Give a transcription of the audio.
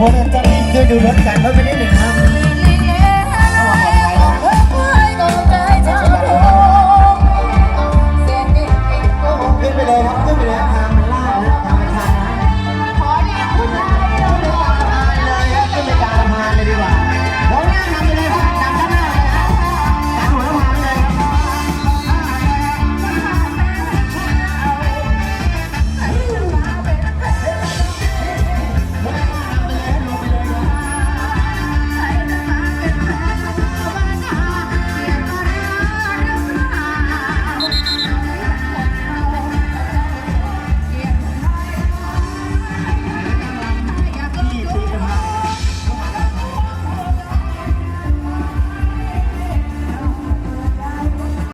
ผมจะช่วยดูรถกันเพราไม่ได้